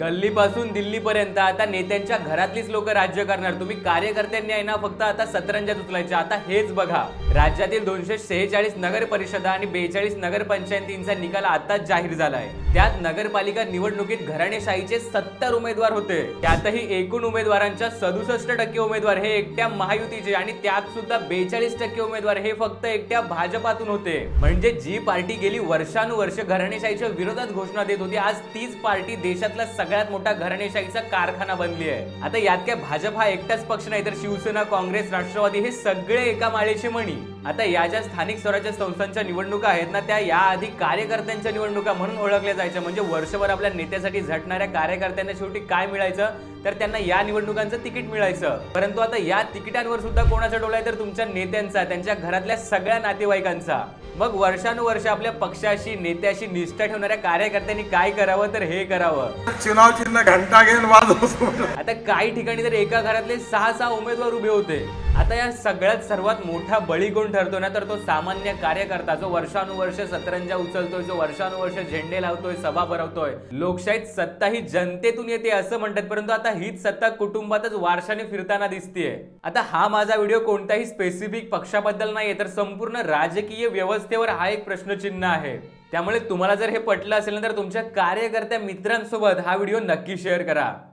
गल्लीपासून दिल्लीपर्यंत. आता नेत्यांच्या घरातलीच लोक राज्य करणार. तुम्ही कार्यकर्त्यांनी आहे ना फक्त आता सतरंजात उचलायच्या. आता हेच बघा. राज्यातील दोनशे सेहेचाळीस नगर परिषदा आणि बेचाळीस नगरपंचायतींचा निकाल आताच जाहीर झालाय. त्यात नगरपालिका निवडणुकीत घराणेशाहीचे सत्तर उमेदवार होते. त्यातही एकूण उमेदवारांच्या सदुसष्ट टक्के उमेदवार हे एकट्या महायुतीचे आणि त्यात सुद्धा बेचाळीस टक्के उमेदवार हे फक्त एकट्या भाजपातून होते. म्हणजे जी पार्टी गेली वर्षानुवर्ष घराणेशाहीच्या विरोधात घोषणा देत होती आज तीच पार्टी देशातला सगळ्यात मोठा घराणेशाहीचा कारखाना बनली आहे. आता यात काय भाजप हा एकटाच पक्ष नाही तर शिवसेना काँग्रेस राष्ट्रवादी हे सगळे एका माळेचे म्हणी. आता या ज्या स्थानिक स्वराज्य संस्थांच्या निवडणुका आहेत ना त्या याआधी कार्यकर्त्यांच्या निवडणुका म्हणून ओळखल्या जायच्या. म्हणजे वर्षभर आपल्या नेत्यासाठी झटणाऱ्या कार्यकर्त्यांना शेवटी काय मिळायचं? तर त्यांना या निवडणुकांचं तिकीट मिळायचं. परंतु आता या तिकिटांवर सुद्धा कोणाचा डोळा आहे? तर तुमच्या नेत्यांचा त्यांच्या घरातल्या सगळ्या नातेवाईकांचा. मग वर्षानुवर्ष आपल्या पक्षाशी नेत्याशी निष्ठा ठेवणाऱ्या कार्यकर्त्यांनी काय करावं? तर हे करावं. चुनाव चिन्ह घंटा घेऊन वाजवतो आता काही ठिकाणी तर एका घरातले सहा सहा उमेदवार उभे होते. आता या सगळ्यात सर्वात मोठा बळी कोण ठरतो ना तर तो सामान्य कार्यकर्ता जो वर्षानुवर्ष सतरंजा उचलतोय जो वर्षानुवर्ष झेंडे लावतोय सभा भरवतोय. लोकशाहीत सत्ता ही जनतेतून येते असं म्हणतात परंतु आता हीच सत्ता कुटुंबातच वारशाने फिरताना दिसतीये. आता हा माझा व्हिडिओ कोणत्याही स्पेसिफिक पक्षाबद्दल नाहीये तर संपूर्ण राजकीय व्यवस्थेवर हा एक प्रश्नचिन्ह आहे. त्यामुळे तुम्हाला जर हे पटलं असेल ना तर तुमच्या कार्यकर्त्या मित्रांसोबत हा व्हिडिओ नक्की शेअर करा.